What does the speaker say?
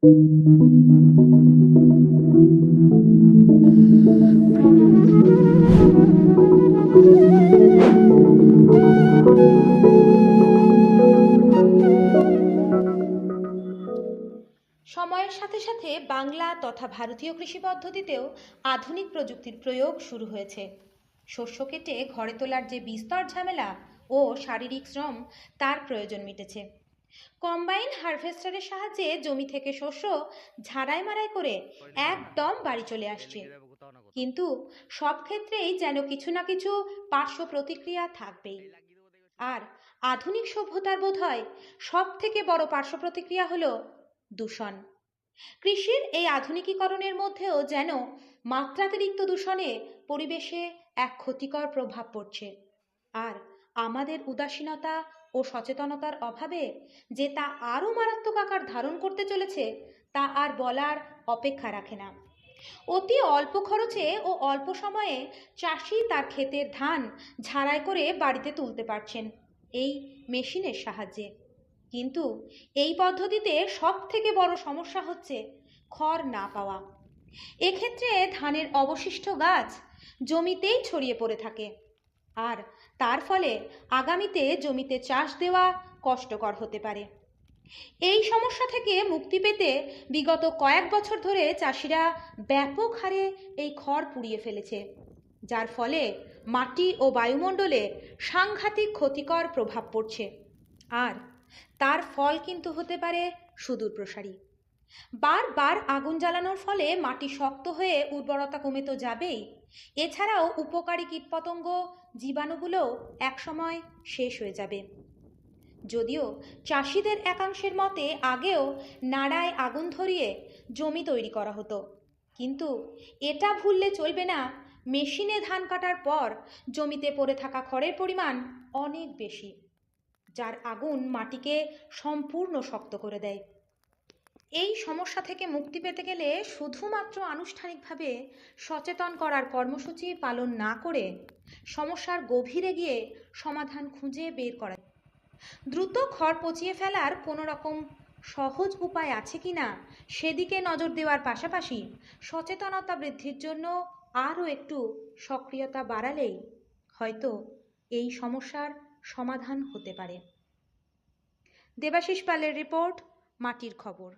সময়ের সাথে সাথে বাংলা তথা ভারতীয় কৃষি পদ্ধতিতেও আধুনিক প্রযুক্তির প্রয়োগ শুরু হয়েছে। শস্য কেটে ঘরে তোলার যে বিস্তর ঝামেলা ও শারীরিক শ্রম, তার প্রয়োজন মিটেছে। কম্বাইন হারভেস্টারের সাহায্যে জমি থেকে শস্য ঝাড়াই মারাই করে একদম বাড়ি চলে আসছে। কিন্তু সব ক্ষেত্রেই যেন কিছু না কিছু পার্শ্ব প্রতিক্রিয়া থাকবেই। আর আধুনিক সভ্যতার বোধ হয় সব থেকে বড় পার্শ্ব প্রতিক্রিয়া হলো দূষণ। কৃষির এই আধুনিকীকরণের মধ্যেও যেন মাত্রাতিরিক্ত দূষণে পরিবেশে এক ক্ষতিকর প্রভাব পড়ছে। আর আমাদের উদাসীনতা ও সচেতনতার অভাবে যে তা আরও মারাত্মক আকার ধারণ করতে চলেছে, তা আর বলার অপেক্ষা রাখে না। অতি অল্প খরচে ও অল্প সময়ে চাষি তার ক্ষেতের ধান ঝাড়াই করে বাড়িতে তুলতে পারছেন এই মেশিনের সাহায্যে। কিন্তু এই পদ্ধতিতে সব থেকে বড় সমস্যা হচ্ছে খড় না পাওয়া। এক্ষেত্রে ধানের অবশিষ্ট গাছ জমিতেই ছড়িয়ে পড়ে থাকে। আর তার ফলে আগামীতে জমিতে চাষ দেওয়া কষ্টকর হতে পারে। এই সমস্যা থেকে মুক্তি পেতে বিগত কয়েক বছর ধরে চাষিরা ব্যাপক হারে এই খড় পুড়িয়ে ফেলেছে, যার ফলে মাটি ও বায়ুমণ্ডলে সাংঘাতিক ক্ষতিকর প্রভাব পড়ছে। আর তার ফল কিন্তু হতে পারে সুদূর প্রসারী বারবার আগুন জ্বালানোর ফলে মাটি শক্ত হয়ে উর্বরতা কমে তো যাবেই। এছাড়াও উপকারী কীটপতঙ্গ জীবাণুগুলো একসময় শেষ হয়ে যাবে। যদিও চাষিদের একাংশের মতে আগেও নাড়ায় আগুন ধরিয়ে জমি তৈরি করা হতো। কিন্তু এটা ভুললে চলবে না। মেশিনে ধান কাটার পর জমিতে পড়ে থাকা খড়ের পরিমাণ অনেক বেশি, যার আগুন মাটিকে সম্পূর্ণ শক্ত করে দেয়। এই সমস্যা থেকে মুক্তি পেতে গেলে শুধুমাত্র আনুষ্ঠানিকভাবে সচেতন করার কর্মসূচি পালন না করে সমস্যার গভীরে গিয়ে সমাধান খুঁজে বের করা। দ্রুত খড় পচিয়ে ফেলার কোনো রকম সহজ উপায় আছে কি না, সেদিকে নজর দেওয়ার পাশাপাশি সচেতনতা বৃদ্ধির জন্য আরও একটু সক্রিয়তা বাড়ালেই হয়তো এই সমস্যার সমাধান হতে পারে। দেবাশিস পালের রিপোর্ট, মাটির খবর।